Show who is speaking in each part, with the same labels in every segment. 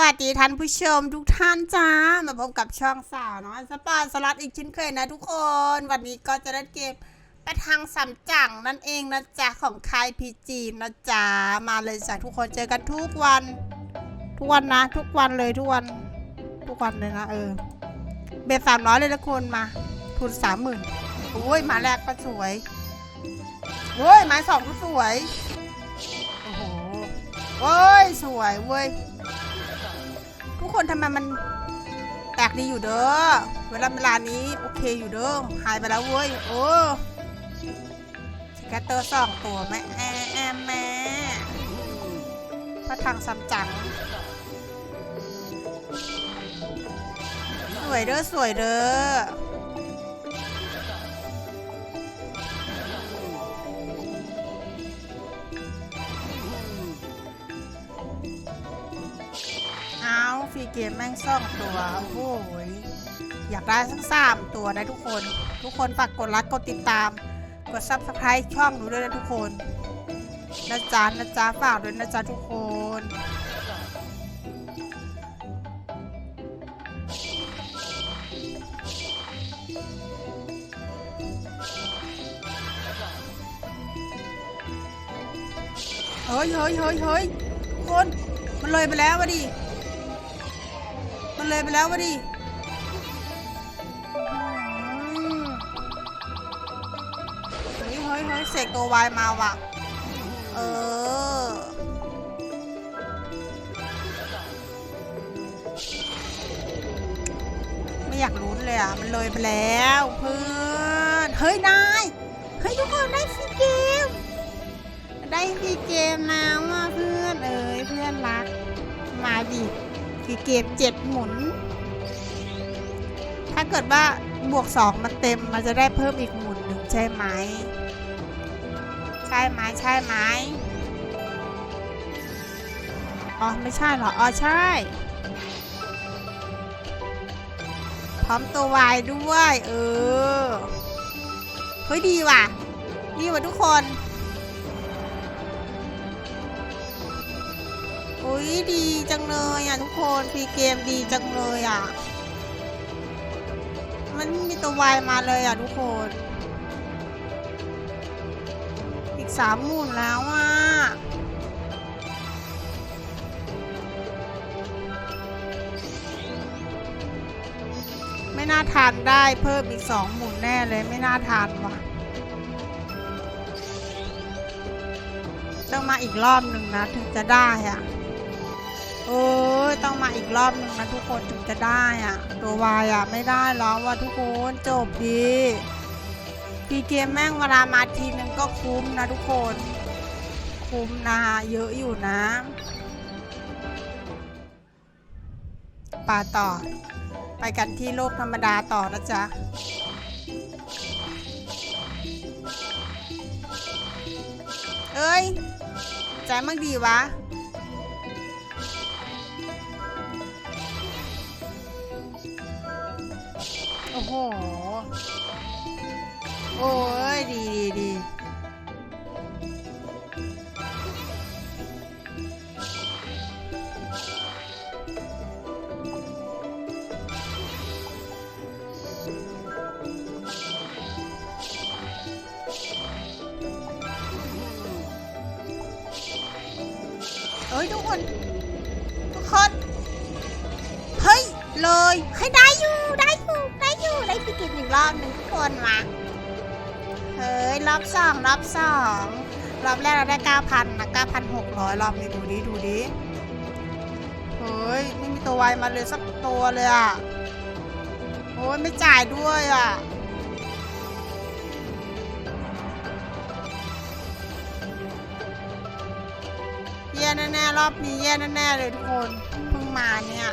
Speaker 1: วัสดีท่านผู้ชมทุกท่านจ้า มาพบกับช่องสาวน้อยสปอร์สล็อตอีกชิ้นเคยนะทุกคน วันนี้ก็จะเล่นเกมประทังสัมจังนั่นเองนะจ๊ะของค่ายพีจีนะจ๊ะมาเลยจ้ะทุกคนเจอกันทุกวัน ทุกวันนะ ทุกวันเลยทุกวัน ทุกวันเลยนะเออ เบสสามร้อยเลยนะคนมา ทุนสามหมื่นโอ้ยมาแรกก็สวยโอ้ยมาสองก็สวยโอ้โหโอ้ยสวยเว้ย ทุกคนทำไมมันแตกดีอยู่เด้อ เวลาเวลานี้โอเคอยู่เด้อ หายไปแล้วเว้ย โอ้สแกตเตอร์สองตัวแม่แอแมแม่พระทางซัมจัง สวยเด้อสวยเด้อ มแม่งซ่องตัวโอ้โหยอยากได้สักสามตัวนะทุกคน ทุกคนฝากกดไลค์กดติดตาม กดซับสไคร b e ช่องหนูด้วยนะทุกคนนะจ๊ะนะจ๊ะฝากด้วยนะจ๊ะทุกคนเฮ้ยเฮ้ยเฮ้ยเฮ้ยคน มันเลยไปแล้ววะดิ เลยไปแล้ววะดิเฮ้ยเฮ้ยเฮ้ยเสกตัววายมาว่ะ เออ ไม่อยากลุ้นเลยอะ มันเลยไปแล้วเพื่อนเฮ้ย นาย เฮ้ย ทุกคนได้ฟรีเกม ได้ฟรีเกมแล้วอะเพื่อน เอ้ยเพื่อนรัก มาดิ ฟรีเกมเจ็ดหมุน ถ้าเกิดว่าบวกสองมันเต็มมันจะได้เพิ่มอีกหมุนหนึ่งใช่ไหม ใช่ไหมใช่ไหมอ๋อไม่ใช่เหรอ อ๋อใช่ พร้อมตัววายด้วย เออ เฮ้ยดีว่ะ ดีว่ะทุกคน ยดีจังเลยอะทุกคนฟรีเกมดีจังเลยอะ มันมีตัววายมาเลยอะทุกคน อีกสามหมุนแล้วอะไม่น่าทานได้เพิ่มอีกสองหมุนแน่เลยไม่น่าทานว่ะต้องมาอีกรอบหนึ่งนะ ถึงจะได้อะ โอ้ยต้องมาอีกรอบหนึ่งนะทุกคนถึงจะได้อะตัววายอะไม่ได้แล้วว่ะทุกคนจบดีพีเกมแม่งเวลามาทีนึงก็คุ้มนะทุกคน คุ้มนะเยอะอยู่นะปาต่อ ไปกันที่โลกธรรมดาต่อนะจ๊ะเอ้ยใจมั่งดีวะ โอ้โห โอ้ย ดีดีดีเอ้ยทุกคน ทุกคน เฮ้ย เลย ให้ได้อยู่ กิตอีกรอบหนึ่งทุกคนมาเฮ้ยรอบสองรอบสองรอบแรกเราได้เก้าพันนะเก้าพันหกร้อยรอบนี้ดูดิดูดิเฮ้ยไม่มีตัววายมาเลยสักตัวเลยอะโอ้ยไม่จ่ายด้วยอะแย่แน่ๆรอบนี้แย่แน่ๆเลยทุกคนเพิ่งมาเนี่ย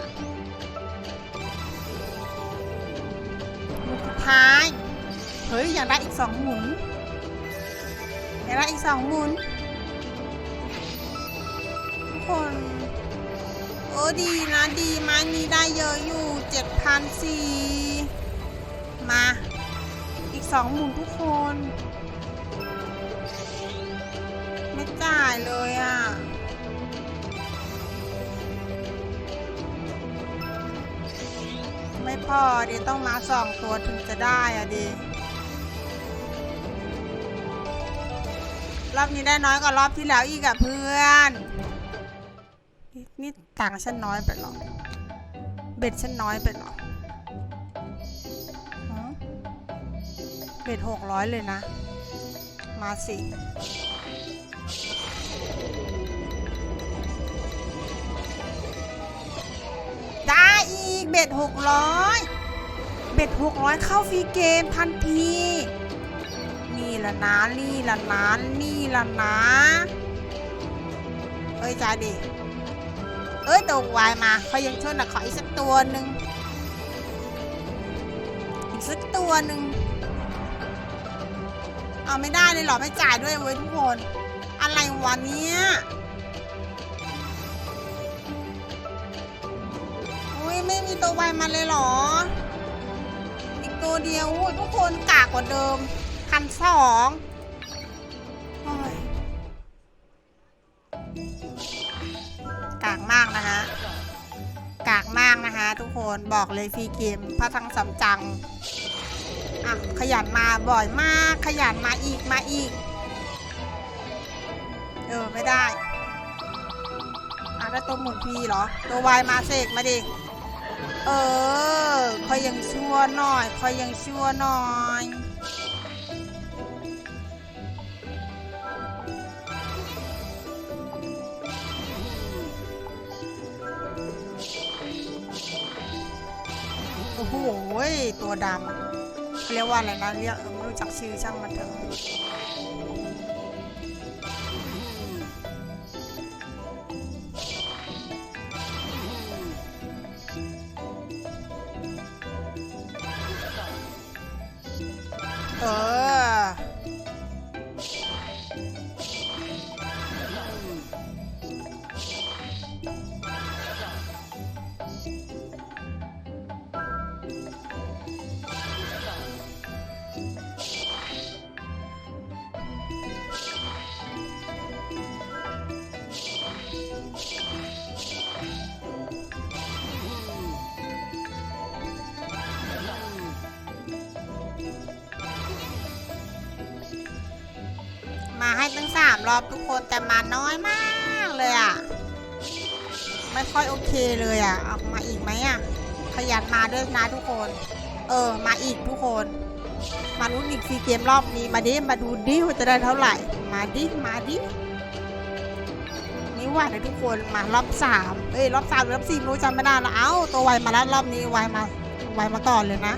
Speaker 1: ท้าย เฮ้ย อยากได้อีกสองหมุน อยากได้อีกสองหมุน ทุกคน โอ้ดีนะ ดีไม้นี้ได้เยอะอยู่เจ็ดพันสี่มา อีกสองหมุนทุกคน ไม่จ่ายเลยอะ ไม่พอดีต้องมาสองตัวถึงจะได้อะดิรอบนี้ได้น้อยกว่ารอบที่แล้วอีกอะเพื่อน นี่นี่ตังฉันน้อยไปหรอ เบ็ดฉันน้อยไปหรอเบ็ดหกร้อยเลยนะ มาสิ เบ็ดหกร้อยเบ็ดหกร้อยเข้าฟรีเกมทันที นี่ละนะนี่ละนะนี่ละนะเอ้ยจ้ายดิ เอ้ยตกวายมาเขายังชนอะขออีกสักตัวหนึ่งอีกสักตัวหนึ่งเอาไม่ได้เลยหรอไม่จ่ายด้วยเว้ยทุกคน อะไรวะเนี้ย มีตัววายมาเลยเหรอ อีกตัวเดียวอุ้ยทุกคนกากกว่าเดิมพันสองโอ้ยกากมากนะฮะ กากมากนะคะทุกคนบอกเลยฟรีเกมพระทั้งสำจัง อะ ขยันมาบ่อยมาก ขยันมาอีกมาอีก เออ ไม่ได้ อะ แล้วตัวหมุนพีเหรอ ตัววายมาเสกมาดิ เออคอยยังชั่วหน่อยคอยยังชั่วหน่อยโอ้โหตัวดำเขาเรียกว่าอะไรนะเรียกไม่รู้จักชื่อช่างมันเถอะ ให้ตั้งสามรอบทุกคนแต่มาน้อยมากเลยอะ ไม่ค่อยโอเคเลยอะเอามาอีกไหมอะขยันมาด้วยนะทุกคน เออ มาอีกทุกคน มาลุ้นอีกซีเกมรอบนี้มาดิมาดูดิว่าจะได้เท่าไหร่ มาดิมาดินี่ว่าเลยทุกคนมารอบสามเอ้ยรอบสามหรือรอบสี่รู้จำไม่ได้ละเอ้าตัวไวมาแล้วรอบนี้ไวมาไวมาก่อนเลยนะ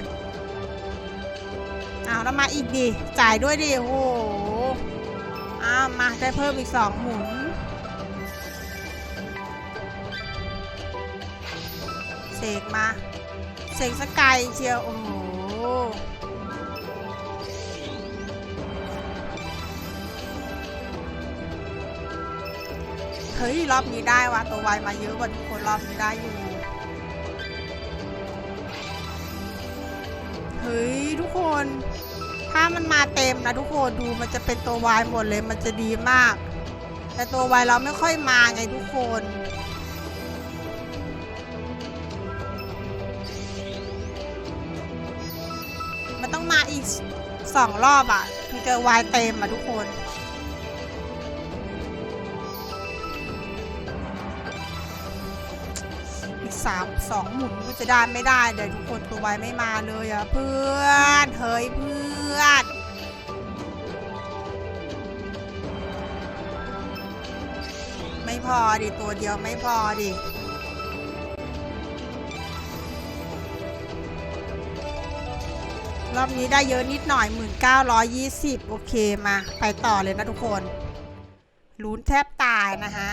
Speaker 1: เอาแล้วมาอีกดิจ่ายด้วยดิโอ้ อ้าวมาได้เพิ่มอีกสองหมุนเสกมาเสกสกายเชียว โอ้โหเฮ้ย รอบนี้ได้ว่ะตัววายมาเยอะกว่าทุกคนรอบนี้ได้อยู่ เฮ้ย ทุกคน ถ้ามันมาเต็มนะทุกคนดูมันจะเป็นตัววายหมดเลยมันจะดีมาก แต่ตัววายเราไม่ค่อยมาไงทุกคนมันต้องมาอีกสองรอบอะ่ะถึงจะวายเต็มอะทุกคน สามสองหมุนก็จะได้ไม่ได้เดี๋ยวทุกคนตัววายไม่มาเลยอะเพื่อนเฮ้ยเพื่อนไม่พอดิตัวเดียวไม่พอดิรอบนี้ได้เยอะนิดหน่อย 1920 โอเคมา ไปต่อเลยนะทุกคนลุ้นแทบตายนะฮะ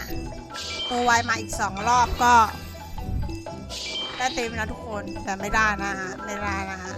Speaker 1: ตัวไวมาอีก 2 รอบก็ ได้เต็มนะทุกคนแต่ไม่ได้นะฮะไม่ได้นะฮะ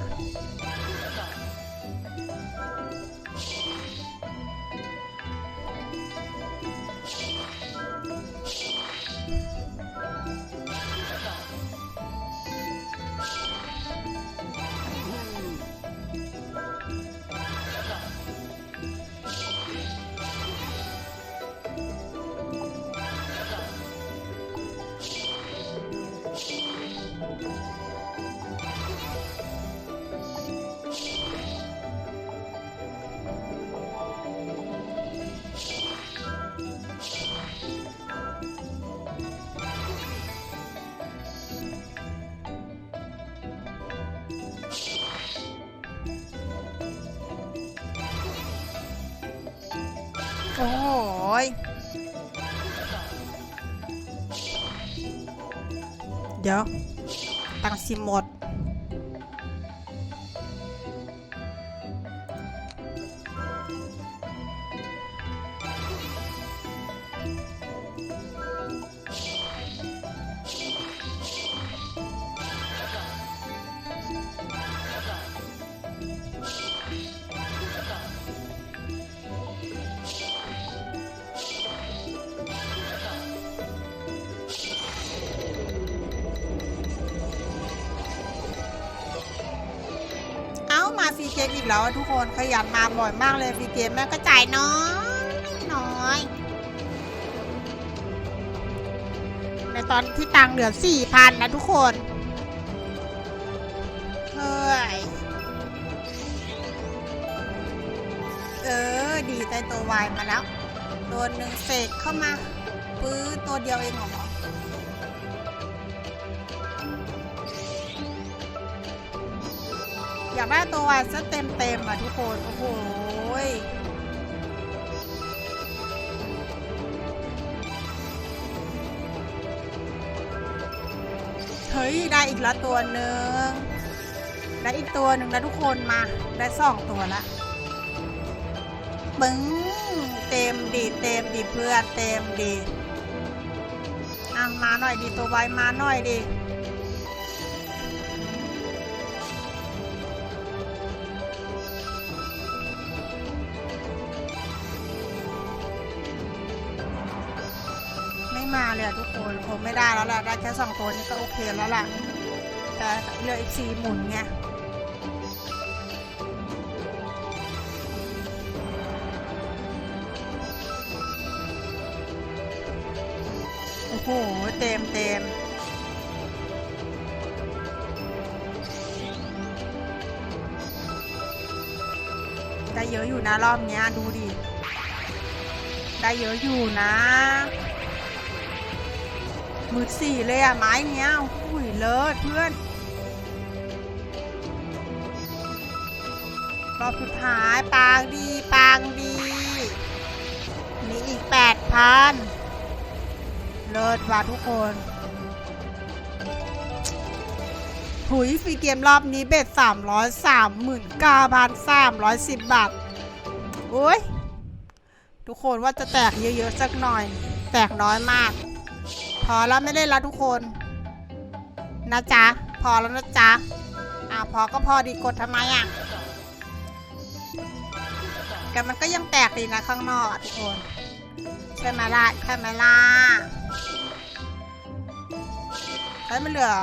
Speaker 1: โอ้โหยเดี๋ยว ตังค์สิหมด แล้วทุกคนขยันมาบ่อยมากเลยฟรีเกมแม่ก็จ่ายน้อยน้อย ในตอนที่ตังเหลือสี่พันนะทุกคน เฮ้ย เออ ดีใจตัววายมาแล้วตัวหนึ่งเสกเข้ามา ปื้อตัวเดียวเองเหรอ อยากได้ตัววายซะเต็มเต็มอะทุกคน โอ้โหเฮ้ย ได้อีกละตัวหนึ่งได้อีกตัวหนึ่งแล้วทุกคนมา ได้สองตัวละปึ้งเต็มดีเต็มดีเพื่อนเต็มดีอะมาหน่อยดีตัวไวมาหน่อยดี ม่มาเลยทุกคนคงไม่ได้แล้วแหละได้แค่สองตัวนี้ก็โอเคแล้วล่ะ แต่เหลืออีกสี่หมุนไงโอ้โห เต็มเต็มได้เยอะอยู่นะรอบนี้ดูดิ ได้เยอะอยู่นะ มือสี่เลยอะไม้เนี้ยอุ้ยเลิศเพื่อน รอบสุดท้ายปางดีปางดีมีอีกแปดพันเลิศว่ะทุกคนหุยฟรีเกมรอบนี้เบ็ดสามร้อยสามหมื่นเก้าพันสามร้อยสิบบาท โอ้ย ทุกคนว่าจะแตกเยอะๆสักหน่อย แตกน้อยมาก พอแล้วไม่เล่นแล้วทุกคน นะจ๊ะ พอแล้วนะจ๊ะอ่าพอก็พอดีกดทำไมอะแต่มันก็ยังแตกดีนะข้างนอกอะทุกคนใช่ไหมล่ะใช่ไหมล่ะเฮ้ยมันเหลือ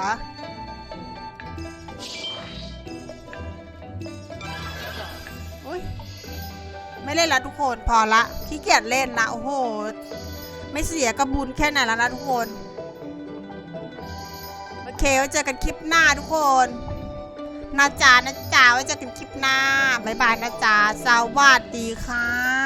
Speaker 1: อุ้ยไม่เล่นล้วทุกคนพอละขี้เกียจเล่นนะโอ้โห ไม่เสียกระบุญแค่ไหนแล้วนะทุกคน โอเคไว้เจอกันคลิปหน้าทุกคนนะจ๊ะนะจ๊ะไว้เจอกันคลิปหน้าบ๊ายบายนะจ๊ะสวัสดีค่ะ